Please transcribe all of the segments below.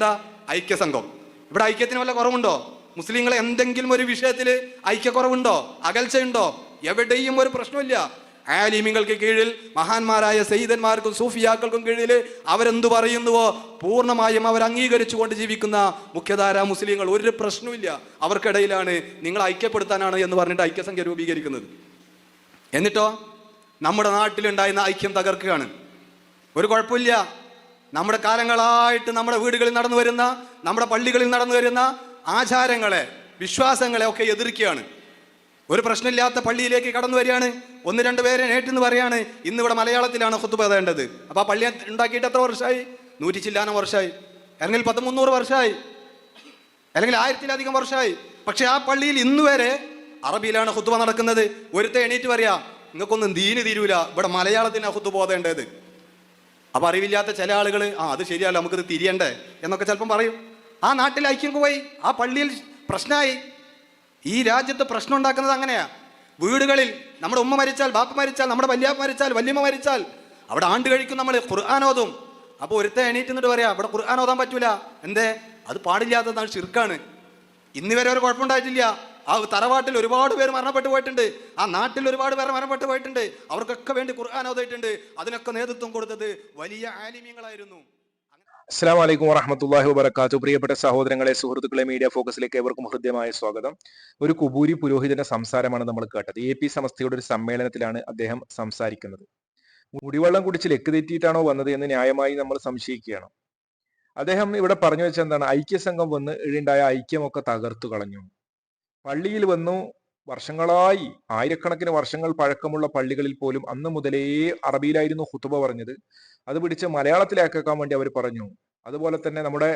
എന്താ ഐക്യസംഘം. ഇവിടെ ഐക്യത്തിന് വല്ല കുറവുണ്ടോ? മുസ്ലിങ്ങൾ എന്തെങ്കിലും ഒരു വിഷയത്തിൽ ഐക്യക്കുറവുണ്ടോ? അകൽച്ചയുണ്ടോ? എവിടെയും ഒരു പ്രശ്നമില്ല ആലിമിങ്ങൾക്ക് കീഴിൽ മഹാന്മാരായ സയ്യിദന്മാർക്കും സൂഫിയാക്കൾക്കും കീഴിൽ അവരെന്തു പറയുന്നുവോ? പൂർണമായും അവർ അംഗീകരിച്ചുകൊണ്ട് ജീവിക്കുന്ന മുഖ്യധാര മുസ്ലിങ്ങൾ ഒരു പ്രശ്നമില്ല അവർക്കിടയിലാണ് നിങ്ങൾ ഐക്യപ്പെടുത്താനാണ് എന്ന് പറഞ്ഞിട്ട് ഐക്യസംഖ്യ രൂപീകരിക്കുന്നത്. എന്നിട്ടോ? നമ്മുടെ നാട്ടിലുണ്ടായിരുന്ന ഐക്യം തകർക്കുകയാണ്. ഒരു കുഴപ്പമില്ല. നമ്മുടെ കാലങ്ങളായിട്ട് നമ്മുടെ വീടുകളിൽ നടന്നു വരുന്ന നമ്മുടെ പള്ളികളിൽ നടന്നു വരുന്ന ആചാരങ്ങളെ വിശ്വാസങ്ങളെ ഒക്കെ എതിർക്കുകയാണ്. ഒരു പ്രശ്നമില്ലാത്ത പള്ളിയിലേക്ക് കടന്നു വരികയാണ്. ഒന്ന് രണ്ട് പേരെ നേട്ടെന്ന് പറയാണ്. ഇന്ന് ഇവിടെ മലയാളത്തിലാണ് ഹുത്തുബ വേണ്ടത്. അപ്പോൾ ആ പള്ളി ഉണ്ടാക്കിയിട്ട് എത്ര വർഷമായി? നൂറ്റി ചില്ലാനം വർഷമായി. അല്ലെങ്കിൽ പത്ത് മുന്നൂറ് വർഷമായി. അല്ലെങ്കിൽ ആയിരത്തിലധികം വർഷമായി. പക്ഷെ ആ പള്ളിയിൽ ഇന്ന് വരെ അറബിയിലാണ് ഹുത്തുബ നടക്കുന്നത്. ഒരുത്തെ എണീറ്റ് പറയാ നിങ്ങൾക്കൊന്നും ദീന് തീരൂല. ഇവിടെ മലയാളത്തിനാണ് ഹുത്തുബ ഓതേണ്ടത്. അപ്പൊ അറിവില്ലാത്ത ചില ആളുകൾ ആ അത് ശരിയല്ല നമുക്കിത് തിരിയണ്ടേ? എന്നൊക്കെ ചിലപ്പം പറയും. ആ നാട്ടിൽ ഐക്യം പോയി ആ പള്ളിയിൽ പ്രശ്നമായി ഈ രാജ്യത്ത് പ്രശ്നം ഉണ്ടാക്കുന്നത് അങ്ങനെയാ. വീടുകളിൽ നമ്മുടെ ഉമ്മ മരിച്ചാൽ ബാപ്പ മരിച്ചാൽ നമ്മുടെ വല്യാപ്പ മരിച്ചാൽ വല്യമ്മ മരിച്ചാൽ അവിടെ ആണ്ട് കഴിക്കും നമ്മൾ ഖുർആൻ ഓതും. അപ്പോൾ ഒരുത്തെ എണീറ്റ് നിന്നിട്ട് പറയാ അവിടെ ഖുർആൻ ഓതാൻ പറ്റൂല. എന്തേ? അത് പാടില്ലാത്തതാണ് ഷിർക്കാണ്. ഇന്ന് വരെ ഒരു കുഴപ്പമുണ്ടായിട്ടില്ല ആ തറവാട്ടിൽ ഒരുപാട് പേര് മരണപ്പെട്ടു പോയിട്ടുണ്ട്. ആ നാട്ടിൽ ഒരുപാട് പേർ മരണപ്പെട്ടു പോയിട്ടുണ്ട്. അവർക്കൊക്കെ വേണ്ടി ഖുർആൻ ഓതിയിട്ടുണ്ട്. അതിനൊക്കെ നേതൃത്വം കൊടുത്തത് വലിയ ആലിമ്യങ്ങളായിരുന്നു അസ്സാം വലൈക്കും വറഹമത്തല്ലാഹി വബർക്കാത്തു പ്രിയപ്പെട്ട സഹോദരങ്ങളെ സുഹൃത്തുക്കളെ മീഡിയ ഫോക്കസിലേക്ക് ഏവർക്കും ഹൃദ്യമായ സ്വാഗതം. ഒരു കുബൂരി പുരോഹിതന്റെ സംസാരമാണ് നമ്മൾ കേട്ടത്. എ പി സമസ്തയുടെ ഒരു സമ്മേളനത്തിലാണ് അദ്ദേഹം സംസാരിക്കുന്നത്. മുടിവെള്ളം കുടിച്ച് ലെക്ക് തെറ്റിയിട്ടാണോ വന്നത് എന്ന് ന്യായമായി നമ്മൾ സംശയിക്കുകയാണ്. അദ്ദേഹം ഇവിടെ പറഞ്ഞു വെച്ചെന്താണ് ഐക്യസംഘം വന്ന് ഉണ്ടായ ഐക്യമൊക്കെ തകർത്തു കളഞ്ഞു. പള്ളിയിൽ വന്നു വർഷങ്ങളായി ആയിരക്കണക്കിന് വർഷങ്ങൾ പഴക്കമുള്ള പള്ളികളിൽ പോലും അന്ന് മുതലേ അറബിയിലായിരുന്നു ഹുത്തുബ പറഞ്ഞത്. അത് പിടിച്ച് മലയാളത്തിലാക്കാൻ വേണ്ടി അവർ പറഞ്ഞു. അതുപോലെ തന്നെ നമ്മുടെ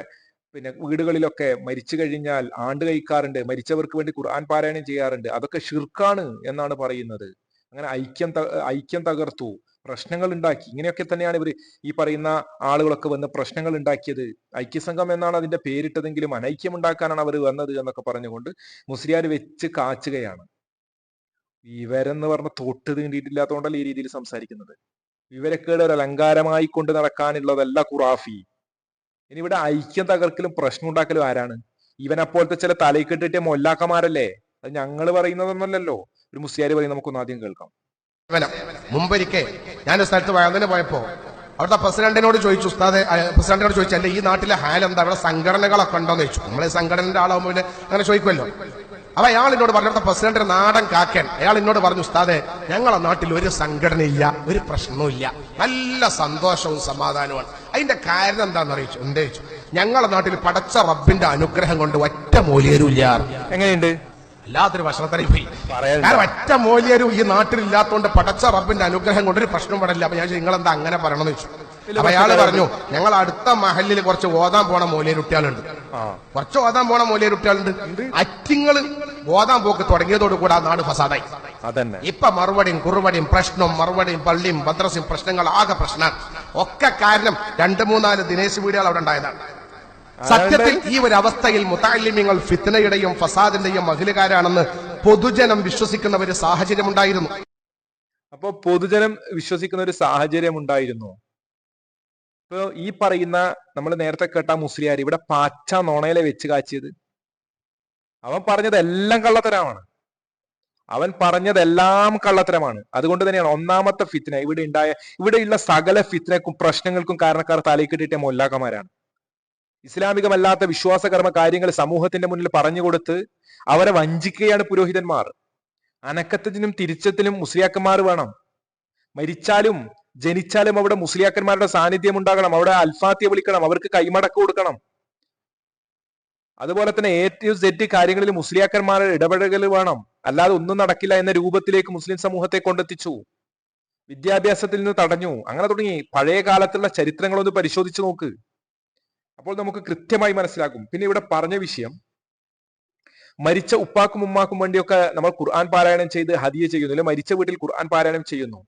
പിന്നെ വീടുകളിലൊക്കെ മരിച്ചു കഴിഞ്ഞാൽ ആണ്ട് കഴിക്കാറുണ്ട് മരിച്ചവർക്ക് വേണ്ടി ഖുർആൻ പാരായണം ചെയ്യാറുണ്ട്. അതൊക്കെ ഷിർക്കാണ് എന്നാണ് പറയുന്നത്. അങ്ങനെ ഐക്യം ഐക്യം തകർത്തു. പ്രശ്നങ്ങൾ ഉണ്ടാക്കി. ഇങ്ങനെയൊക്കെ തന്നെയാണ് ഇവർ ഈ പറയുന്ന ആളുകളൊക്കെ വന്ന് പ്രശ്നങ്ങൾ ഉണ്ടാക്കിയത്. ഐക്യസംഘം എന്നാണ് അതിന്റെ പേരിട്ടതെങ്കിലും അനൈക്യം ഉണ്ടാക്കാനാണ് അവർ വന്നത് എന്നൊക്കെ പറഞ്ഞുകൊണ്ട് മുസ്ലിയാർ വെച്ച് കാച്ചുകയാണ്. വിവരെന്ന് പറഞ്ഞ തൊട്ട് തീണ്ടിയിട്ടില്ലാത്തതുകൊണ്ടല്ല ഈ രീതിയിൽ സംസാരിക്കുന്നത്. വിവരക്കേട് ഒരു അലങ്കാരമായി കൊണ്ട് നടക്കാനുള്ളതല്ല ഖുറാഫി. ഇനി ഇവിടെ ഐക്യം തകർക്കലും പ്രശ്നം ഉണ്ടാക്കലും ആരാണ്? ഇവനെപ്പോലത്തെ ചില തലയിൽ കെട്ടിട്ടിയ മൊല്ലാക്കന്മാരല്ലേ? അത് ഞങ്ങൾ പറയുന്നതൊന്നല്ലല്ലോ ഒരു മുസ്ലിയാർ പറയും നമുക്കൊന്ന് ആദ്യം കേൾക്കാം. മുമ്പൊരിക്കെ ഞാൻ ഒരു സ്ഥലത്ത് വയതിന് പോയപ്പോ അവിടുത്തെ പ്രസിഡന്റിനോട് ചോദിച്ചു ഉസ്താദ് പ്രസിഡന്റിനോട് ചോദിച്ചു അല്ലെ ഈ നാട്ടിലെ ഹാൽ എന്താ? അവിടെ സംഘടനകളൊക്കെ ഉണ്ടോന്ന് ചോദിച്ചു. നമ്മളെ സംഘടനയുടെ ആളാകുമ്പോൾ അങ്ങനെ ചോദിക്കുമല്ലോ. അപ്പൊ അയാൾ എന്നോട് പറഞ്ഞു അവിടുത്തെ പ്രസിഡന്റ് നാടൻ കാക്കൻ. അയാൾ എന്നോട് പറഞ്ഞു ഉസ്താദെ ഞങ്ങളെ നാട്ടിൽ ഒരു സംഘടനയില്ല ഒരു പ്രശ്നവുമില്ല. നല്ല സന്തോഷവും സമാധാനവുമാണ്. അതിന്റെ കാരണം എന്താണെന്ന് അറിയിച്ചു? എന്തേ ചോദിച്ചു? ഞങ്ങളെ നാട്ടിൽ പടച്ച റബ്ബിന്റെ അനുഗ്രഹം കൊണ്ട് ഒറ്റ മൂല്യരും ഇല്ല. എങ്ങനെയുണ്ട്? വല്ലാത്തൊരു ഭക്ഷണത്തരി പോയി? കാരണം ഒറ്റ മൂല്യരും ഈ നാട്ടിലില്ലാത്തോണ്ട് പടച്ച റബ്ബിന്റെ അനുഗ്രഹം കൊണ്ടൊരു പ്രശ്നം പടില്ല അപ്പൊ ഞാൻ നിങ്ങൾ എന്താ അങ്ങനെ പറയണമെന്ന് ചോദിച്ചു. അപ്പൊ അയാൾ പറഞ്ഞു ഞങ്ങൾ അടുത്ത മഹലിൽ കുറച്ച് ഓതാൻ പോണ മൂല്യരുട്ടികളുണ്ട്. ആ. കുറച്ച് ഓതാൻ പോണ മൂല്യരുട്ടികളുണ്ട്. അറ്റിങ്ങൾ ഓതാൻ പോക്ക് തുടങ്ങിയതോട് കൂടെ ആ നാട് ഫസാദായി. ഇപ്പൊ മറുപടിയും കുറുപടിയും പ്രശ്നവും മറുപടിയും പള്ളിയും മദ്രസയും പ്രശ്നങ്ങൾ ആകെ പ്രശ്നമാണ്. ഒക്കെ കാരണം രണ്ട് മൂന്നാൽ ദിനേശ് വീടുകൾ അവിടെ ഉണ്ടായതാണ്. സത്യത്തിൽ ഈ ഒരു അവസ്ഥയിൽ മുത്താലിമ്യങ്ങൾ ഫിത്തനയുടെയും ഫസാദിന്റെയും മഹിലുകാരാണെന്ന് പൊതുജനം വിശ്വസിക്കുന്ന ഒരു സാഹചര്യം ഉണ്ടായിരുന്നു അപ്പൊ പൊതുജനം വിശ്വസിക്കുന്ന ഒരു സാഹചര്യം ഉണ്ടായിരുന്നു ഇപ്പൊ ഈ പറയുന്ന നമ്മൾ നേരത്തെ കേട്ട മുസ്ലിയാർ ഇവിടെ പാച്ച നോണയിലെ വെച്ച് കാച്ചിയത്. അവൻ പറഞ്ഞത് എല്ലാം കള്ളത്തരമാണ്. അവൻ പറഞ്ഞതെല്ലാം കള്ളത്തരമാണ്. അതുകൊണ്ട് തന്നെയാണ് ഒന്നാമത്തെ ഫിത്ന ഇവിടെ ഉണ്ടായ ഇവിടെയുള്ള സകല ഫിത്തിനക്കും പ്രശ്നങ്ങൾക്കും കാരണക്കാർ തലയിൽ കിട്ടിയിട്ട് മൊല്ലാക്കന്മാരാണ്. ഇസ്ലാമികമല്ലാത്ത വിശ്വാസകർമ്മ കാര്യങ്ങൾ സമൂഹത്തിന്റെ മുന്നിൽ പറഞ്ഞു കൊടുത്ത് അവരെ വഞ്ചിക്കുകയാണ് പുരോഹിതന്മാർ. അനക്കത്തിനും തിരിച്ചത്തിനും മുസ്ലിയാക്കന്മാർ വേണം. മരിച്ചാലും ജനിച്ചാലും അവിടെ മുസ്ലിയാക്കന്മാരുടെ സാന്നിധ്യം ഉണ്ടാകണം. അവിടെ അൽഫാത്തിയ വിളിക്കണം. അവർക്ക് കൈമടക്ക് കൊടുക്കണം. അതുപോലെ തന്നെ എ ടു സെറ്റ് കാര്യങ്ങളിൽ മുസ്ലിയാക്കന്മാരുടെ ഇടപെടലുകൾ വേണം. അല്ലാതെ ഒന്നും നടക്കില്ല എന്ന രൂപത്തിലേക്ക് മുസ്ലിം സമൂഹത്തെ കൊണ്ടെത്തിച്ചു. വിദ്യാഭ്യാസത്തിൽ നിന്ന് തടഞ്ഞു. അങ്ങനെ തുടങ്ങി. പഴയ കാലത്തുള്ള ചരിത്രങ്ങളൊന്ന് പരിശോധിച്ചു നോക്ക്. അപ്പോൾ നമുക്ക് കൃത്യമായി മനസ്സിലാക്കും പിന്നെ ഇവിടെ പറഞ്ഞ വിഷയം മരിച്ച ഉപ്പാക്കും ഉമ്മാക്കും വേണ്ടിയൊക്കെ നമ്മൾ ഖുർആൻ പാരായണം ചെയ്ത് ഹദിയ ചെയ്യുന്നു അല്ലെ മരിച്ച വീട്ടിൽ ഖുർആൻ പാരായണം ചെയ്യുന്നു.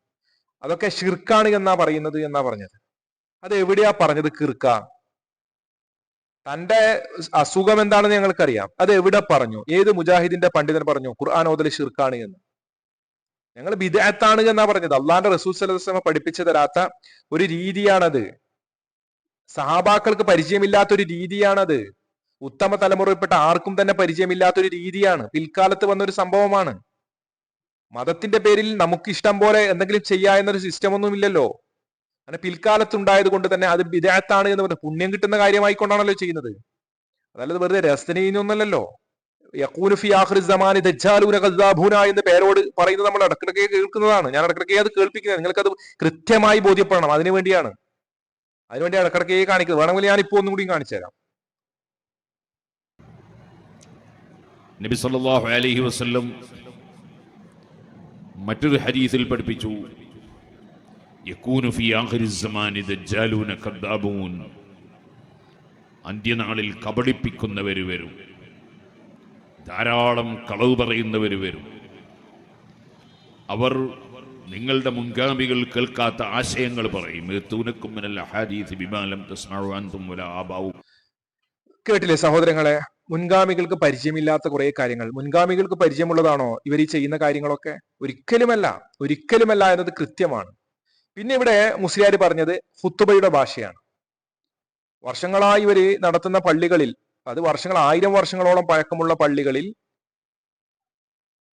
അതൊക്കെ ഷിർക്കാണ് എന്നാ പറയുന്നത് എന്നാ പറഞ്ഞത്. അത് എവിടെയാ പറഞ്ഞത് കിർക്ക? തന്റെ അസുഖം എന്താണെന്ന് ഞങ്ങൾക്കറിയാം. അത് എവിടെ പറഞ്ഞു? ഏത് മുജാഹിദിന്റെ പണ്ഡിതൻ പറഞ്ഞു ഖുർആൻ ഓതൽ ഷിർക്കാണ് എന്ന്. ഞങ്ങൾ ബിദാത്താണ് എന്നാ പറഞ്ഞത്. അള്ളാന്റെ റസൂൽ പഠിപ്പിച്ചു തരാത്ത ഒരു രീതിയാണത്. സഹാബാക്കൾക്ക് പരിചയമില്ലാത്തൊരു രീതിയാണത്. ഉത്തമ തലമുറയിൽപ്പെട്ട ആർക്കും തന്നെ പരിചയമില്ലാത്തൊരു രീതിയാണ്. പിൽക്കാലത്ത് വന്നൊരു സംഭവമാണ്. മതത്തിന്റെ പേരിൽ നമുക്ക് ഇഷ്ടം പോലെ എന്തെങ്കിലും ചെയ്യാ എന്നൊരു സിസ്റ്റം ഒന്നും ഇല്ലല്ലോ അങ്ങനെ പിൽക്കാലത്ത് ഉണ്ടായത് കൊണ്ട് തന്നെ അത് വിദേഹത്താണ് എന്ന് പറഞ്ഞ് പുണ്യം കിട്ടുന്ന കാര്യമായിക്കൊണ്ടാണല്ലോ ചെയ്യുന്നത്. അതല്ലത് വെറുതെ രസനീയൊന്നല്ലോ യക്കൂനു ഫി ആഖിറി സമാനി എന്ന് പേരോട് പറയുന്നത് നമ്മൾ ഇടക്കിടക്ക് കേൾക്കുന്നതാണ്. ഞാൻ ഇടക്കിടക്ക് അത് കേൾപ്പിക്കുന്നത്. നിങ്ങൾക്കത് കൃത്യമായി ബോധ്യപ്പെടണം. അതിനു വേണ്ടിയാണ്. അതിനുവേണ്ടി ഇടക്കിടക്ക് കാണിക്കുന്നത്. വേണമെങ്കിൽ ഞാൻ ഇപ്പോൾ ഒന്നും കൂടി കാണിച്ചു തരാം. നബി സല്ലല്ലാഹു അലൈഹി വസല്ലം മറ്റൊരു ഹദീസിൽ പഠിപ്പിച്ചു. ആഖിരി സമാനി ദജ്ജാലൂന അന്ത്യനാളിൽ കബളിപ്പിക്കുന്നവർ വരും. ധാരാളം കളവ് പറയുന്നവർ വരും. അവർ നിങ്ങളുടെ മുൻഗാമികൾ കേൾക്കാത്ത ആശയങ്ങൾ പറയും. കേട്ടില്ലേ സഹോദരങ്ങളെ? മുൻഗാമികൾക്ക് പരിചയമില്ലാത്ത കുറെ കാര്യങ്ങൾ. മുൻഗാമികൾക്ക് പരിചയമുള്ളതാണോ? ഇവർ ഈ ചെയ്യുന്ന കാര്യങ്ങളൊക്കെ? ഒരിക്കലുമല്ല. ഒരിക്കലുമല്ല എന്നത് കൃത്യമാണ്. പിന്നെ ഇവിടെ മുസ്ലിയാർ പറഞ്ഞത് ഹുത്തുബയുടെ ഭാഷയാണ്. വർഷങ്ങളായി ഇവർ നടത്തുന്ന പള്ളികളിൽ അത് വർഷങ്ങൾ ആയിരം വർഷങ്ങളോളം പഴക്കമുള്ള പള്ളികളിൽ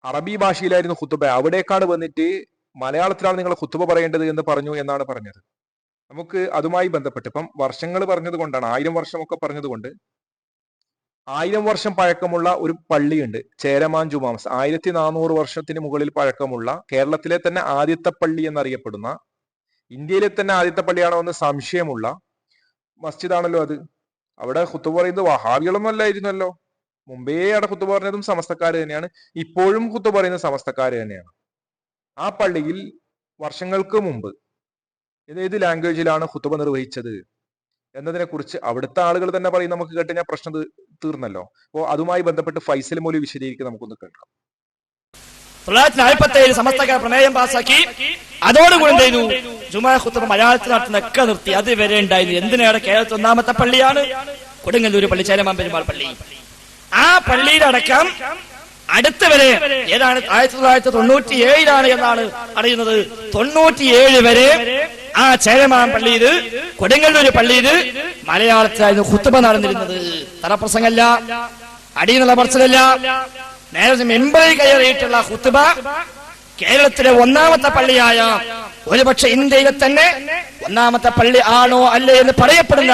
അറബി ഭാഷയിലായിരുന്നു ഹുത്തുബ അവിടേക്കാണ് വന്നിട്ട് മലയാളത്തിലാണ് നിങ്ങൾ കുത്തുവ പറയേണ്ടത് എന്ന് പറഞ്ഞു എന്നാണ് പറഞ്ഞത്. നമുക്ക് അതുമായി ബന്ധപ്പെട്ട് ഇപ്പം വർഷങ്ങൾ പറഞ്ഞത് കൊണ്ടാണ് ആയിരം വർഷമൊക്കെ പറഞ്ഞതുകൊണ്ട് ആയിരം വർഷം പഴക്കമുള്ള ഒരു പള്ളിയുണ്ട് ചേരമാൻ ജുമാംസ് ആയിരത്തി നാനൂറ് വർഷത്തിന് മുകളിൽ പഴക്കമുള്ള കേരളത്തിലെ തന്നെ ആദ്യത്തെ പള്ളി എന്നറിയപ്പെടുന്ന ഇന്ത്യയിലെ തന്നെ ആദ്യത്തെ പള്ളിയാണോ എന്ന് സംശയമുള്ള മസ്ജിദാണല്ലോ അത്. അവിടെ കുത്തു പറയുന്നത് വഹാബികളൊന്നും അല്ലായിരുന്നല്ലോ. മുമ്പേ അവിടെ കുത്തു പറഞ്ഞതും സമസ്തക്കാർ തന്നെയാണ്. ഇപ്പോഴും കുത്തു പറയുന്ന സമസ്തക്കാർ തന്നെയാണ്. ആ പള്ളിയിൽ വർഷങ്ങൾക്ക് മുമ്പ് ഏത് ലാംഗ്വേജിലാണ് ഹുത്തുബ നിർവഹിച്ചത് എന്നതിനെ കുറിച്ച് അവിടുത്തെ ആളുകൾ തന്നെ പറയും നമുക്ക് കേട്ട് കഴിഞ്ഞാൽ പ്രശ്നം തീർന്നല്ലോ. അപ്പോൾ അതുമായി ബന്ധപ്പെട്ട് ഫൈസൽ മൗലി വിശദീകരിക്കുക നമുക്കൊന്ന് കേൾക്കാം. തൊള്ളായിരത്തി നാൽപ്പത്തി ഏഴ് പ്രമേയം പാസാക്കി. അതോടുകൂടി എന്ത് ജുമാ ഖുത്തുബ മലയാളത്തിൽ നടത്തുന്നൊക്കെ നിർത്തി അത് വരെ ഉണ്ടായിരുന്നു. എന്തിനേറെ കേരളത്തിൽ ഒന്നാമത്തെ പള്ളിയാണ്? കൊടുങ്ങല്ലൂർ പള്ളി ചേരമാൻ പെരുമാൾ പള്ളി. ആ പള്ളിയിലടക്കം അടുത്ത വരെ ഏതാണ്? ആയിരത്തി തൊള്ളായിരത്തി തൊണ്ണൂറ്റി ഏഴിലാണ് എന്നാണ് അറിയുന്നത്. തൊണ്ണൂറ്റിയേഴ് വരെ ആ ചേരമാൻ പള്ളിയിൽ കൊടുങ്ങല്ലൂർ പള്ളിയിൽ മലയാളത്തിലായിരുന്നു കുത്തുമ നടന്നിരുന്നത്. തറപ്രസംഗല്ല അടിയെന്നുള്ള പറച്ചിലല്ല നേരെ മെമ്പറിൽ കയറിയിട്ടുള്ള കുത്തുമ കേരളത്തിലെ ഒന്നാമത്തെ പള്ളിയായ ഒരുപക്ഷെ ഇന്ത്യയിലെ തന്നെ ഒന്നാമത്തെ പള്ളി ആണോ അല്ലേ എന്ന് പറയപ്പെടുന്ന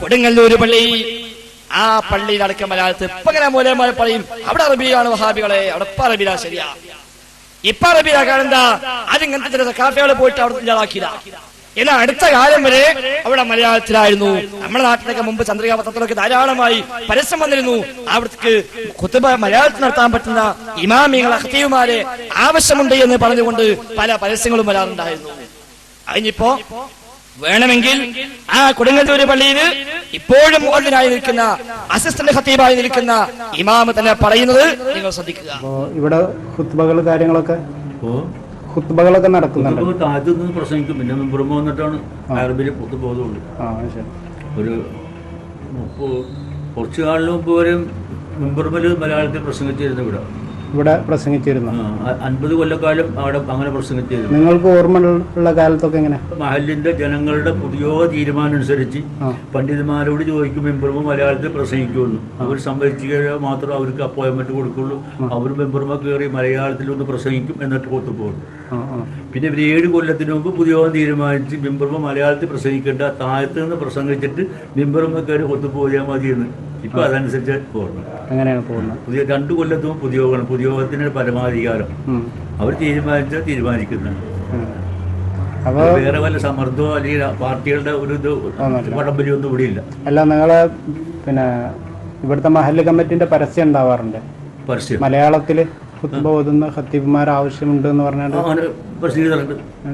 കൊടുങ്ങല്ലൂർ പള്ളി. ആ പള്ളിയിൽ അടക്കം മലയാളത്തിൽ ഇപ്പങ്ങനെ മൂലമാർ പറയും. അവിടെ അറബിയാണ് വഹാബികളെ അവിടെ ഇപ്പൊ അറബിയിലാ ശരിയാ. ഇപ്പൊ അറബിയിലാക്കാൻ എന്താ അതിങ്ങനത്തെ ചില കാഫികളെ പോയിട്ട് അവിടെ ഇല്ലാതാക്കിയില്ല എന്നാൽ അടുത്ത കാലം വരെ അവിടെ മലയാളത്തിലായിരുന്നു. നമ്മുടെ നാട്ടിലൊക്കെ മുമ്പ് ചന്ദ്രിക പത്രത്തിലൊക്കെ ധാരാളമായി പരസ്യം വന്നിരുന്നു. അവിടത്തേക്ക് കുത്തുബ മലയാളത്തിൽ നടത്താൻ പറ്റുന്ന ഇമാമികൾ അഹത്തീവുമാരെ ആവശ്യമുണ്ട് എന്ന് പറഞ്ഞുകൊണ്ട് പല പരസ്യങ്ങളും വരാറുണ്ടായിരുന്നു. അതിനിപ്പോ വേണമെങ്കിൽ ആ കൊടുങ്ങല്ലൂര് പള്ളിയിൽ ഇപ്പോഴും മുകളിലായി നിൽക്കുന്ന അസിസ്റ്റന്റ് ഖത്തീബായി നിൽക്കുന്ന ഇമാമ് തന്നെ പറയുന്നത് നിങ്ങൾ ശ്രദ്ധിക്കുക. ഇവിടെ ഹുത്ബകൾ കാര്യങ്ങളൊക്കെ? ഹുത്ബകളൊക്കെ നടക്കുന്നുണ്ട്. ആദ്യം നിന്ന് പ്രസംഗിക്കും പിന്നെ മുമ്പ് വന്നിട്ടാണ് അറബിയിൽ ശരി. ഒരു കുറച്ചു കാലിന് മുമ്പ് വരെ മെമ്പറുമ്പിൽ മലയാളത്തിൽ പ്രസംഗിച്ചിരുന്നു ഇവിടെ. ഇവിടെ പ്രസംഗിച്ചിരുന്നു. അൻപത് കൊല്ലക്കാലം അവിടെ അങ്ങനെ പ്രസംഗിച്ചിരുന്നു. നിങ്ങൾക്ക് ഓർമ്മയുള്ള കാലത്തൊക്കെ എങ്ങനെ? മഹലിന്റെ ജനങ്ങളുടെ പുതിയ തീരുമാനം അനുസരിച്ച് പണ്ഡിതന്മാരോട് ചോദിക്കും മെമ്പർമാർ മലയാളത്തിൽ പ്രസംഗിക്കുമെന്ന്. അവർ കഴിഞ്ഞാൽ മാത്രം അവർക്ക് അപ്പോയിൻമെന്റ് കൊടുക്കുള്ളൂ. അവർ മെമ്പർമാർ കയറി മലയാളത്തിൽ ഒന്ന് പ്രസംഗിക്കും എന്നിട്ട് കൊത്തു പോകും ആ ആ പിന്നെ ഇവർ ഏഴ് കൊല്ലത്തിന് മുമ്പ് പുതിയ തീരുമാനിച്ച് ബിംബർമ മലയാളത്തിൽ പ്രസംഗിക്കേണ്ട താഴത്ത് നിന്ന് പ്രസംഗിച്ചിട്ട് ബിംബർമ കയറി ഒത്തുപോയാൽ മതിയെന്ന്. ഇപ്പൊ അതനുസരിച്ച് പോകണം അങ്ങനെയാണ് പോകുന്നത് പുതിയ രണ്ട് കൊല്ലത്തും പുതിയോഗമാണ്. പുതിയോഗത്തിന് പരമാധികാരം. അവർ തീരുമാനിച്ചാൽ തീരുമാനിക്കുന്നു അപ്പോൾ വേറെ വല്ല സമ്മർദ്ദമോ അല്ലെങ്കിൽ പാർട്ടികളുടെ ഒരു ഇത് വടംബലിയൊന്നും ഇവിടെ ഇല്ല അല്ല നിങ്ങളെ പിന്നെ ഇവിടുത്തെ മഹല്ല് കമ്മിറ്റിന്റെ പരസ്യം ഉണ്ടാവാറുണ്ട്. പരസ്യം. മലയാളത്തിൽ ഹുത്ബ ഓതുന്ന ഖത്തീബുമാർ ആവശ്യമുണ്ട് എന്ന് പറഞ്ഞാൽ അങ്ങനെ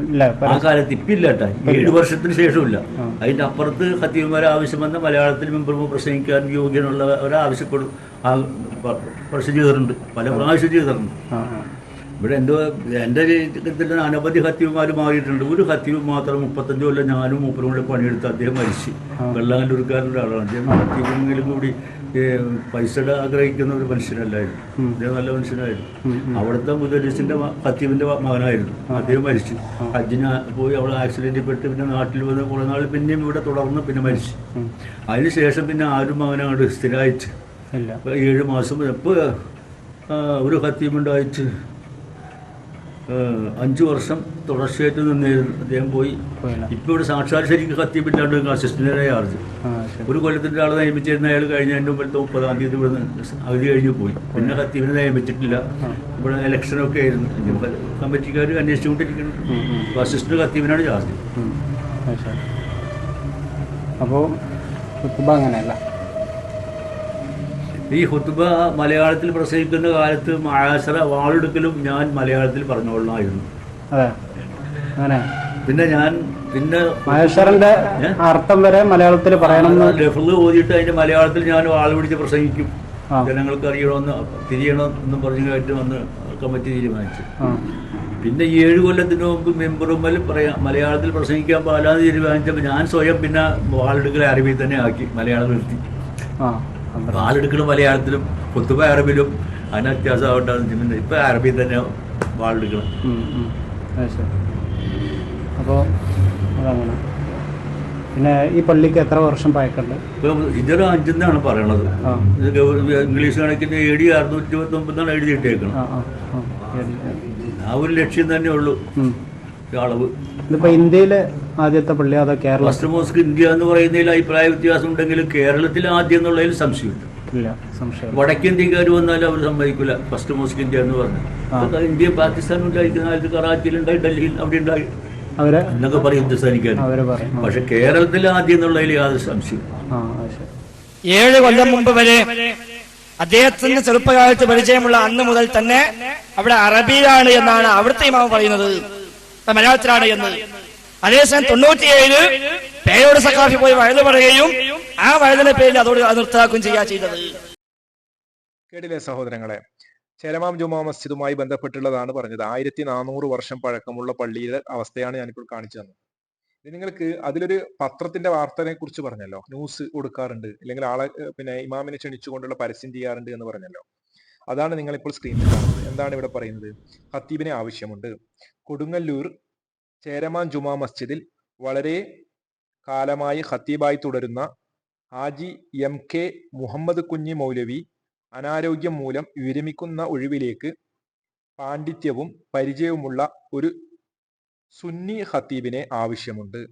ഇല്ല ആ കാലത്ത് ഇപ്പില്ല കേട്ടാ ഏഴ് വർഷത്തിന് ശേഷമില്ല. അതിന്റെ അപ്പുറത്ത് ഹത്തീവന്മാരെ ആവശ്യം വന്ന മലയാളത്തിൽ മെമ്പർമാർ പ്രസംഗിക്കാൻ യോഗ്യനുള്ള ആവശ്യപ്പെടും ആ പ- പ്രശ്നം ചെയ്തിട്ടുണ്ട്. പല പ്രാവശ്യം ചെയ്തിട്ടുണ്ട്. ഇവിടെ എന്തോ എന്റെ ഇതിൽ അനവധി ഹത്യവുമാർ മാറിയിട്ടുണ്ട്. ഒരു ഹത്യവും മാത്രം മുപ്പത്തഞ്ച് കൊല്ലം ഞാനും മൂപ്പരും കൂടെ പണിയെടുത്ത് അദ്ദേഹം മരിച്ചു. വെള്ളാങ്കല്ലൂർക്കാരന്റെ ഒരാളാണ്. അദ്ദേഹം ഹത്തീവെങ്കിലും കൂടി പൈസ പൈസയുടെ ആഗ്രഹിക്കുന്ന ഒരു മനുഷ്യനല്ലായിരുന്നു. അദ്ദേഹം നല്ല മനുഷ്യനായിരുന്നു. അവിടുത്തെ മുതലിസിന്റെ ഹത്യവിന്റെ മകനായിരുന്നു. അദ്ദേഹം മരിച്ചു. ഹജ്ജിന് പോയി അവിടെ ആക്സിഡന്റിൽ പെട്ട് പിന്നെ നാട്ടിൽ വന്ന് കുറേ നാൾ പിന്നെയും ഇവിടെ തുടർന്ന് പിന്നെ മരിച്ചു. അതിനുശേഷം പിന്നെ ആരും മകനാണ് സ്ഥിരമായിട്ട് ഏഴ് മാസം ഇപ്പോൾ ഒരു ഹത്തീമുണ്ടായിട്ട് അഞ്ചു വർഷം തുടർച്ചയായിട്ട് നിന്നിരുന്നു അദ്ദേഹം പോയി. ഇപ്പൊ ഇവിടെ സാക്ഷാൽ ശരിക്കും ഹത്തീമില്ലാണ്ട് അസിസ്റ്റന്റിനെ ആർജ്. ഒരു കൊല്ലത്തിന്റെ ആളെ നിയമിച്ചിരുന്ന അയാൾ കഴിഞ്ഞ എന്റെ മുമ്പിലത്തെ മുപ്പതാം തീയതി ഇവിടെ അവധി കഴിഞ്ഞു പോയി. പിന്നെ ഹത്തീമിനെ നിയമിച്ചിട്ടില്ല. ഇവിടെ ഇലക്ഷനൊക്കെ ആയിരുന്നു. കമ്മിറ്റിക്കാർ അന്വേഷിച്ചുകൊണ്ടിരിക്കുന്നു. അസിസ്റ്റന്റ് ഹത്തീമിനാണ് ചാർജ് അപ്പോൾ അങ്ങനെയല്ല. ഈ ഹുത്തുബ മലയാളത്തിൽ പ്രസംഗിക്കുന്ന കാലത്ത് മഹാശ്ര വാളെടുക്കലും ഞാൻ മലയാളത്തിൽ പറഞ്ഞോളായിരുന്നു പിന്നെ ഞാൻ പിന്നെ മഹേശ്വരന്റെ അർത്ഥം വരെ മലയാളത്തിൽ പറയണം ലഫ്ല് ഓതിയിട്ട് അതിന്റെ മലയാളത്തിൽ ഞാൻ വാൾ പിടിച്ച് പ്രസംഗിക്കും ജനങ്ങൾക്ക് അറിയണമെന്ന് തിരിയണം എന്നും പറഞ്ഞു കേട്ട് വന്ന് കമ്മിറ്റി തീരുമാനിച്ചു. പിന്നെ ഈ ഏഴ് കൊല്ലത്തിന് മുമ്പ് മെമ്പറുമ്മൽ പറയാം മലയാളത്തിൽ പ്രസംഗിക്കാൻ പാലാന്ന് തീരുമാനിച്ചപ്പോൾ ഞാൻ സ്വയം പിന്നെ വാളെടുക്കലെ അറബിയിൽ തന്നെ ആക്കി മലയാളം നിർത്തി വാളെടുക്കലും മലയാളത്തിലും പൊതുവെ അറബിലും അതിന് വ്യത്യാസം ആവണ്ടെന്ന് പിന്നെ ഇപ്പം അറബിയിൽ തന്നെ വാളെടുക്കണം. അപ്പോൾ അതങ്ങനെ. പിന്നെ ഈ പള്ളിക്ക് എത്ര വർഷം പഴക്കണ്ട് ഇതൊരു അഞ്ചെന്നാണ് പറയണത്. ഇത് ഇംഗ്ലീഷ് കണക്കിന് എ ഡി അറുന്നൂറ്റി ഇരുപത്തി ഒമ്പതാണ് എഴുതിയിട്ടേക്കണം ആ. ഒരു ലക്ഷ്യം തന്നെ ഉള്ളൂ. അളവ്. ഇതിപ്പോ ഇന്ത്യയിലെ ആദ്യത്തെ പള്ളി അതോ കേരള? ഫസ്റ്റ് മോസ്ക് ഇന്ത്യ എന്ന് പറയുന്നതിൽ അഭിപ്രായ വ്യത്യാസം ഉണ്ടെങ്കിലും കേരളത്തിൽ ആദ്യം എന്നുള്ളതിൽ സംശയമില്ല. ഇല്ല സംശയം വടക്കേന്ത്യക്കാർ വന്നാലും അവർ സമ്മതിക്കില്ല ഫസ്റ്റ് മോസ്ക് ഇന്ത്യ എന്ന് പറഞ്ഞു ഇന്ത്യ പാകിസ്ഥാൻ ഉണ്ടായിരിക്കുന്ന കാലത്ത് കറാച്ചിയിലുണ്ടായി ഡൽഹിയിൽ അവിടെ ഉണ്ടായി. അവരെ? എന്നൊക്കെ പറയും ഹിന്ദുസ്ഥാനിക്കാർ ആ. പക്ഷെ കേരളത്തിൽ ആദ്യം എന്നുള്ളതിൽ യാതൊരു സംശയം ആ ശരി. ഏഴ് കൊല്ലം മുമ്പ് വരെ അദ്ദേഹത്തിന്റെ ചെറുപ്പകാലത്ത് പരിചയമുള്ള അന്ന് മുതൽ തന്നെ അവിടെ അറബിയിലാണ് എന്നാണ് അവിടുത്തെ ഇമാം പറയുന്നത്. മലയാളത്തിലാണ് എന്ന്. അതേസമയം തൊണ്ണൂറ്റിയേഴിൽ പേരോട് സഖാഫി പോയി വഴുത് പറയുകയും ആ വഴുതിന്റെ പേരിൽ അതോട് നിർത്താക്കുകയും ചെയ്യാ ചെയ്തത്. കേട്ടില്ലേ സഹോദരങ്ങളെ? ചേരമാം ജുമാ മസ്ജിദുമായി ബന്ധപ്പെട്ടുള്ളതാണ് പറഞ്ഞത്. ആയിരത്തി നാനൂറ് വർഷം പഴക്കമുള്ള പള്ളിയുടെ അവസ്ഥയാണ് ഞാനിപ്പോൾ കാണിച്ചു തന്നത്. നിങ്ങൾക്ക് അതിലൊരു പത്രത്തിന്റെ വാർത്തനെ കുറിച്ച് പറഞ്ഞല്ലോ. ന്യൂസ് കൊടുക്കാറുണ്ട്. അല്ലെങ്കിൽ ആളെ പിന്നെ ഇമാമിനെ ക്ഷണിച്ചുകൊണ്ടുള്ള പരസ്യം ചെയ്യാറുണ്ട് എന്ന് പറഞ്ഞല്ലോ. അതാണ് നിങ്ങൾ ഇപ്പോൾ സ്ക്രീനിൽ കാണുന്നത്. എന്താണ് ഇവിടെ പറയുന്നത്? ഹത്തീബിനെ ആവശ്യമുണ്ട്. കൊടുങ്ങല്ലൂർ ചേരമാൻ ജുമാ മസ്ജിദിൽ വളരെ കാലമായി ഹത്തീബായി തുടരുന്ന ഹാജി എം കെ മുഹമ്മദ് കുഞ്ഞി മൗലവി അനാരോഗ്യം മൂലം വിരമിക്കുന്ന ഒഴിവിലേക്ക് പാണ്ഡിത്യവും പരിചയവുമുള്ള ഒരു സുന്നി ഹത്തീബിനെ ആവശ്യമുണ്ട്.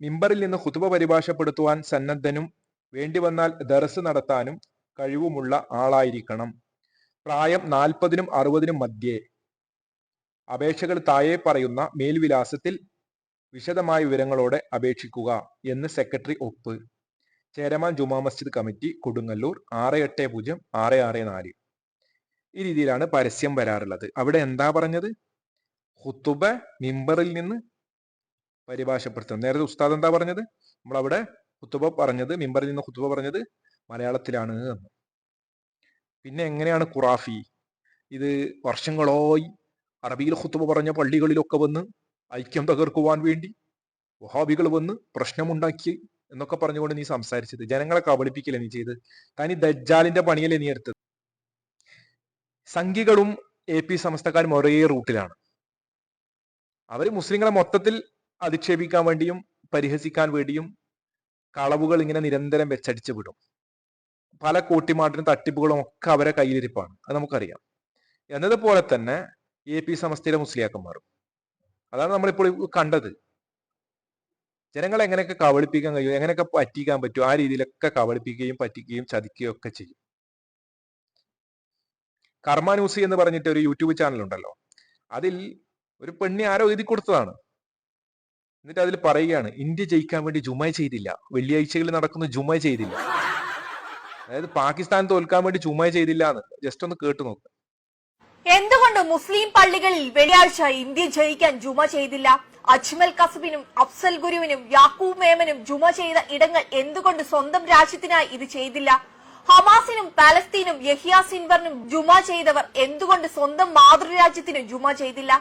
മിമ്പറിൽ നിന്ന് ഖുതുബ പരിഭാഷപ്പെടുത്തുവാൻ സന്നദ്ധനും വേണ്ടി വന്നാൽ ദർസ് നടത്താനും കഴിവുമുള്ള ആളായിരിക്കണം. പ്രായം നാൽപ്പതിനും അറുപതിനും മധ്യേ. അപേക്ഷകൾ താഴെ പറയുന്ന മേൽവിലാസത്തിൽ വിശദമായ വിവരങ്ങളോടെ അപേക്ഷിക്കുക എന്ന് സെക്രട്ടറി ഒപ്പ്. ചേരമാൻ ജുമാ മസ്ജിദ് കമ്മിറ്റി കൊടുങ്ങല്ലൂർ ആറ് എട്ട് പൂജ്യം ആറ് ആറ് നാല്. ഈ രീതിയിലാണ് പരസ്യം വരാറുള്ളത്. അവിടെ എന്താ പറഞ്ഞത്? ഹുത്തുബ മിമ്പറിൽ നിന്ന് പരിഭാഷപ്പെടുത്തുന്നത്. നേരത്തെ ഉസ്താദ് എന്താ പറഞ്ഞത്? നമ്മളവിടെ ഹുത്തുബ പറഞ്ഞത് മിമ്പറിൽ നിന്ന് ഹുത്തുബ പറഞ്ഞത് മലയാളത്തിലാണ് എന്ന്. പിന്നെ എങ്ങനെയാണ് ഖുറാഫി? ഇത് വർഷങ്ങളായി അറബിയിൽ ഖുത്തുബ പറഞ്ഞ പള്ളികളിലൊക്കെ വന്ന് ഐക്യം തകർക്കുവാൻ വേണ്ടി വഹാബികൾ വന്ന് പ്രശ്നമുണ്ടാക്കി എന്നൊക്കെ പറഞ്ഞുകൊണ്ട് നീ സംസാരിച്ചത്. ജനങ്ങളെ കബളിപ്പിക്കില്ല നീ ചെയ്ത് താനി ദജ്ജാലിന്റെ പണിയല്ലേ നീ എടുത്തത്? സംഘികളും എ പി സമസ്തക്കാരും ഒരേ റൂട്ടിലാണ്. അവർ മുസ്ലിങ്ങളെ മൊത്തത്തിൽ അധിക്ഷേപിക്കാൻ വേണ്ടിയും പരിഹസിക്കാൻ വേണ്ടിയും കളവുകൾ ഇങ്ങനെ നിരന്തരം വെച്ചടിച്ചു വിടും പല കൂട്ടിമാട്ടിനും തട്ടിപ്പുകളും ഒക്കെ അവരെ കയ്യിലിരിപ്പാണ്. അത് നമുക്കറിയാം. എന്നതുപോലെ തന്നെ എ പി സമസ്തയിലെ മുസ്ലിയാക്കന്മാരും. അതാണ് നമ്മളിപ്പോൾ കണ്ടത്. ജനങ്ങളെ എങ്ങനെയൊക്കെ കബളിപ്പിക്കാൻ കഴിയും എങ്ങനെയൊക്കെ പറ്റിക്കാൻ പറ്റും ആ രീതിയിലൊക്കെ കബളിപ്പിക്കുകയും പറ്റിക്കുകയും ചതിക്കുകയും ഒക്കെ ചെയ്യും. കർമ്മ ന്യൂസ് എന്ന് പറഞ്ഞിട്ട് ഒരു യൂട്യൂബ് ചാനൽ ഉണ്ടല്ലോ. അതിൽ ഒരു പെണ്ണി ആരോ എഴുതി കൊടുത്തതാണ്. എന്നിട്ട് അതിൽ പറയുകയാണ് ഇന്ത്യ ജയിക്കാൻ വേണ്ടി ജുമ ചെയ്തില്ല. വെള്ളിയാഴ്ചകളിൽ നടക്കുന്ന ജുമ ചെയ്തില്ല. അതായത് പാകിസ്ഥാൻ തോൽക്കാൻ വേണ്ടി ചുമ്മാ ചെയ്തില്ല എന്ന് ജസ്റ്റ് ഒന്ന് കേട്ടു നോക്ക്. എന്തുകൊണ്ട് മുസ്ലിം പള്ളികളിൽ വെള്ളിയാഴ്ച ഇന്ത്യ ജയിക്കാൻ ജുമ ചെയ്തില്ല? അജ്മൽ കസബിനും അഫ്സൽ ഗുരുവിനും യാക്കൂബ് മേമനും ജുമ ചെയ്ത ഇടങ്ങൾ എന്തുകൊണ്ട് സ്വന്തം രാജ്യത്തിനായി ഇത് ചെയ്തില്ല? ഹമാസിനും പാലസ്തീനും യഹിയ സിൻവറിനും ജുമ ചെയ്തവർ എന്തുകൊണ്ട് സ്വന്തം മാതൃരാജ്യത്തിന് ജുമ ചെയ്തില്ല?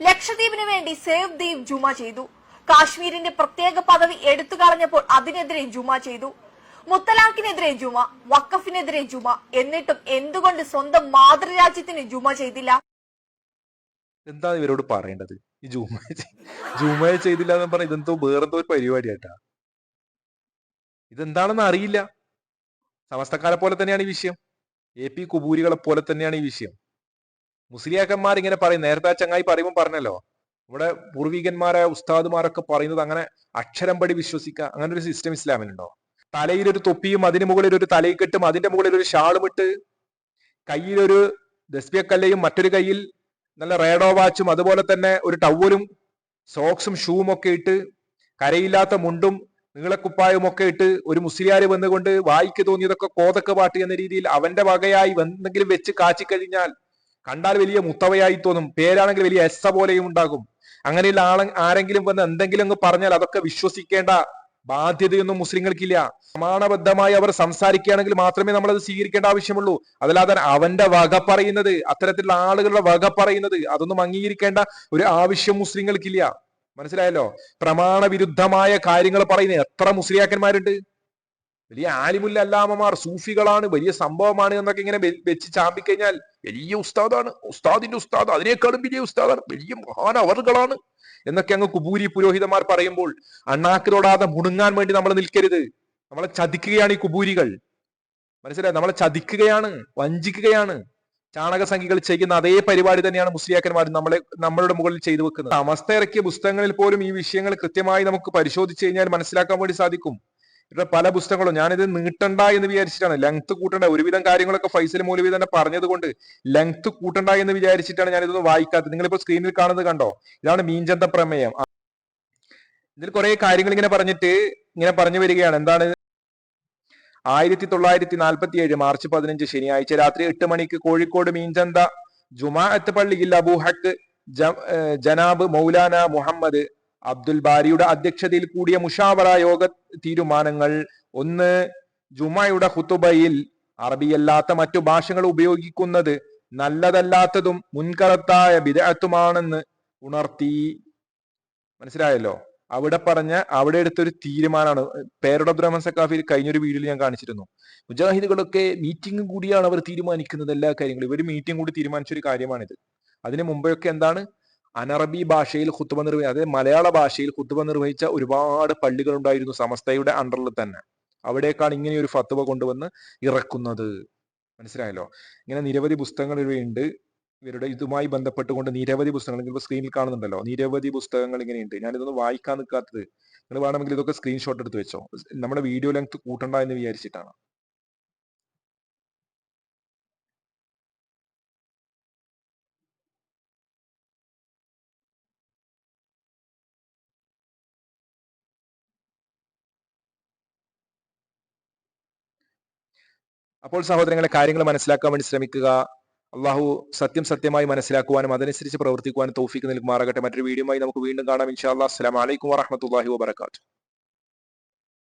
ലക്ഷദ്വീപിന് വേണ്ടി സേവ് ദ്വീപ് ജുമ ചെയ്തു. കാശ്മീരിന്റെ പ്രത്യേക പദവി എടുത്തു കളഞ്ഞപ്പോൾ അതിനെതിരെ ജുമ ചെയ്തു. മുത്തലാഖിനെതിരെ ജുമ വക്കഫിനെതിരെ ജുമ. എന്നിട്ടും എന്തുകൊണ്ട് സ്വന്തം മാതൃരാജ്യത്തിന് ജുമ ചെയ്തില്ല? എന്താ ഇവരോട് പറയേണ്ടത്? ഈ ജൂമ ജൂമ ചെയ്തില്ല എന്ന് പറഞ്ഞ ഇതെന്തോ വേറെന്തോ ഒരു പരിപാടിയാട്ടാ ഇതെന്താണെന്ന് അറിയില്ല. സമസ്തക്കാരെ പോലെ തന്നെയാണ് ഈ വിഷയം. എ പി കുബൂരികളെ പോലെ തന്നെയാണ് ഈ വിഷയം. മുസ്ലിയാക്കന്മാർ ഇങ്ങനെ പറയും. നേരത്തെ ചങ്ങായി പറയുമ്പോൾ പറഞ്ഞല്ലോ. നമ്മുടെ പൂർവികന്മാരായ ഉസ്താദുമാരൊക്കെ പറയുന്നത് അങ്ങനെ അക്ഷരം പടി വിശ്വസിക്കുക അങ്ങനെ ഒരു സിസ്റ്റം ഇസ്ലാമിലുണ്ടോ? തലയിൽ ഒരു തൊപ്പിയും അതിന് മുകളിൽ ഒരു തലയിക്കെട്ടും അതിന്റെ മുകളിൽ ഒരു ഷാളും ഇട്ട് കയ്യിലൊരു ദസ്ബിയക്കല്ലയും മറ്റൊരു കയ്യിൽ നല്ല റേഡോ വാച്ചും അതുപോലെ തന്നെ ഒരു ടവലും സോക്സും ഷൂവും ഒക്കെ ഇട്ട് കരയില്ലാത്ത മുണ്ടും നീളക്കുപ്പായും ഒക്കെ ഇട്ട് ഒരു മുസ്ലിയാർ വന്നുകൊണ്ട് വായിക്ക് തോന്നിയതൊക്കെ കോതക്ക് പാട്ട് എന്ന രീതിയിൽ അവന്റെ വകയായി എന്തെങ്കിലും വെച്ച് കാച്ചിക്കഴിഞ്ഞാൽ കണ്ടാൽ വലിയ മുത്തവയായി തോന്നും. പേരാണെങ്കിൽ വലിയ എസ്സ പോലെയും ഉണ്ടാകും. അങ്ങനെയുള്ള ആളെ ആരെങ്കിലും വന്ന് എന്തെങ്കിലും പറഞ്ഞാൽ അതൊക്കെ വിശ്വസിക്കേണ്ട ബാധ്യതയൊന്നും മുസ്ലിങ്ങൾക്കില്ല. പ്രമാണബദ്ധമായി അവർ സംസാരിക്കുകയാണെങ്കിൽ മാത്രമേ നമ്മൾ അത് സ്വീകരിക്കേണ്ട ആവശ്യമുള്ളൂ. അതല്ലാതെ അവന്റെ വക പറയുന്നത് അത്തരത്തിലുള്ള ആളുകളുടെ വക പറയുന്നത് അതൊന്നും അംഗീകരിക്കേണ്ട ഒരു ആവശ്യം മുസ്ലിങ്ങൾക്കില്ല. മനസ്സിലായല്ലോ? പ്രമാണവിരുദ്ധമായ കാര്യങ്ങൾ പറയുന്ന എത്ര മുസ്ലിയാക്കന്മാരുണ്ട്? വലിയ ആലിമുല്ല അല്ലാമമാർ സൂഫികളാണ് വലിയ സംഭവമാണ് എന്നൊക്കെ ഇങ്ങനെ വെച്ച് ചാമ്പിക്കഴിഞ്ഞാൽ വലിയ ഉസ്താദാണ്. ഉസ്താദിന്റെ ഉസ്താദ് അതിനേക്കാളും വലിയ ഉസ്താദാണ്. വലിയ മഹാൻ അവറുകളാണ് എന്നൊക്കെ അങ്ങ് കുബൂരി പുരോഹിതന്മാർ പറയുമ്പോൾ അണ്ണാക്കിലോടാതെ മുണുങ്ങാൻ വേണ്ടി നമ്മൾ നിൽക്കരുത്. നമ്മളെ ചതിക്കുകയാണ് ഈ കുബൂരികൾ. മനസ്സിലായി? നമ്മളെ ചതിക്കുകയാണ് വഞ്ചിക്കുകയാണ്. ചാണകസംഖ്യകൾ ചെയ്യുന്ന അതേ പരിപാടി തന്നെയാണ് മുസ്ലിയാക്കന്മാർ നമ്മളെ നമ്മളുടെ മുകളിൽ ചെയ്തു വെക്കുന്നത്. അവസ്ഥ ഇറക്കിയ പുസ്തകങ്ങളിൽ പോലും ഈ വിഷയങ്ങൾ കൃത്യമായി നമുക്ക് പരിശോധിച്ച് കഴിഞ്ഞാൽ മനസ്സിലാക്കാൻ വേണ്ടി സാധിക്കും. ഇവിടെ പല പുസ്തകങ്ങളും ഞാനിത് നീട്ടണ്ട എന്ന് വിചാരിച്ചിട്ടാണ്. ലെങ്ത് കൂട്ടണ്ട ഒരുവിധം കാര്യങ്ങളൊക്കെ ഫൈസൽ മൂലവി തന്നെ പറഞ്ഞത് കൊണ്ട് ലെങ്ത് കൂട്ടണ്ട എന്ന് വിചാരിച്ചിട്ടാണ് ഞാൻ ഇതൊന്നും വായിക്കാത്തത്. നിങ്ങളിപ്പോ സ്ക്രീനിൽ കാണുന്നത് കണ്ടോ? ഇതാണ് മീൻചന്ത പ്രമേയം. ഇതിൽ കുറെ കാര്യങ്ങൾ ഇങ്ങനെ പറഞ്ഞിട്ട് ഇങ്ങനെ പറഞ്ഞു വരികയാണ്. എന്താണ്? ആയിരത്തി തൊള്ളായിരത്തി നാൽപ്പത്തി ഏഴ് മാർച്ച് പതിനഞ്ച് ശനിയാഴ്ച രാത്രി എട്ട് മണിക്ക് കോഴിക്കോട് മീൻചന്ത ജുമാഅത്ത് പള്ളിയിൽ അബൂഹക്ക് ജനാബ് മൗലാന മുഹമ്മദ് അബ്ദുൽ ബാരിയുടെ അധ്യക്ഷതയിൽ കൂടിയ മുഷാവറ യോഗ തീരുമാനങ്ങൾ ഒന്ന് ജുമയുടെ ഹുത്തുബയിൽ അറബിയല്ലാത്ത മറ്റു ഭാഷകൾ ഉപയോഗിക്കുന്നത് നല്ലതല്ലാത്തതും മുൻകറത്തായ വിദഗ്ധത്തുമാണെന്ന് ഉണർത്തി. മനസ്സിലായല്ലോ? അവിടെ പറഞ്ഞ അവിടെ എടുത്തൊരു തീരുമാനമാണ്. പേരുടെ അബ്ദുറഹ്മാൻ സക്കാഫിൽ കഴിഞ്ഞൊരു വീഡിയോയിൽ ഞാൻ കാണിച്ചിരുന്നു. മുജാഹിദുകളൊക്കെ മീറ്റിംഗ് കൂടിയാണ് അവർ തീരുമാനിക്കുന്നത് എല്ലാ കാര്യങ്ങളും. ഇവർ മീറ്റിംഗ് കൂടി തീരുമാനിച്ച ഒരു കാര്യമാണിത്. അതിനു മുമ്പെയൊക്കെ എന്താണ്? അനറബി ഭാഷയിൽ ഹുത്തുബ നിർവഹിച്ച അതായത് മലയാള ഭാഷയിൽ ഹുത്തുബ നിർവഹിച്ച ഒരുപാട് പള്ളികൾ ഉണ്ടായിരുന്നു സമസ്തയുടെ അണ്ടറിൽ തന്നെ. അവിടേക്കാണ് ഇങ്ങനെ ഒരു ഫത്തുവ കൊണ്ടുവന്ന് ഇറക്കുന്നത്. മനസ്സിലായല്ലോ? ഇങ്ങനെ നിരവധി പുസ്തകങ്ങൾ ഇവയുണ്ട് ഇവരുടെ ഇതുമായി ബന്ധപ്പെട്ടുകൊണ്ട് നിരവധി പുസ്തകങ്ങൾ ഇപ്പോൾ സ്ക്രീനിൽ കാണുന്നുണ്ടല്ലോ? നിരവധി പുസ്തകങ്ങൾ ഇങ്ങനെയുണ്ട് ഞാനിതൊന്നും വായിക്കാൻ നിൽക്കാത്തത്. നിങ്ങൾ വേണമെങ്കിൽ ഇതൊക്കെ സ്ക്രീൻഷോട്ട് എടുത്ത് വെച്ചോ. നമ്മുടെ വീഡിയോ ലെങ്ത് കൂട്ടണ്ട എന്ന് വിചാരിച്ചിട്ടാണ്. അപ്പോൾ സഹോദരങ്ങളെ കാര്യങ്ങൾ മനസ്സിലാക്കാൻ വേണ്ടി ശ്രമിക്കുക. അള്ളാഹു സത്യം സത്യമായി മനസ്സിലാക്കുവാനും അതനുസരിച്ച് പ്രവർത്തിക്കുവാനും തൗഫീക്ക് നൽകുമാറാകട്ടെ. മറ്റൊരു വീഡിയോയുമായി നമുക്ക് വീണ്ടും കാണാം. ഇൻഷാ അല്ലാ അസ്സലാമു അലൈക്കും വറഹ്മത്തുള്ളാഹി വബറകാതുഹു.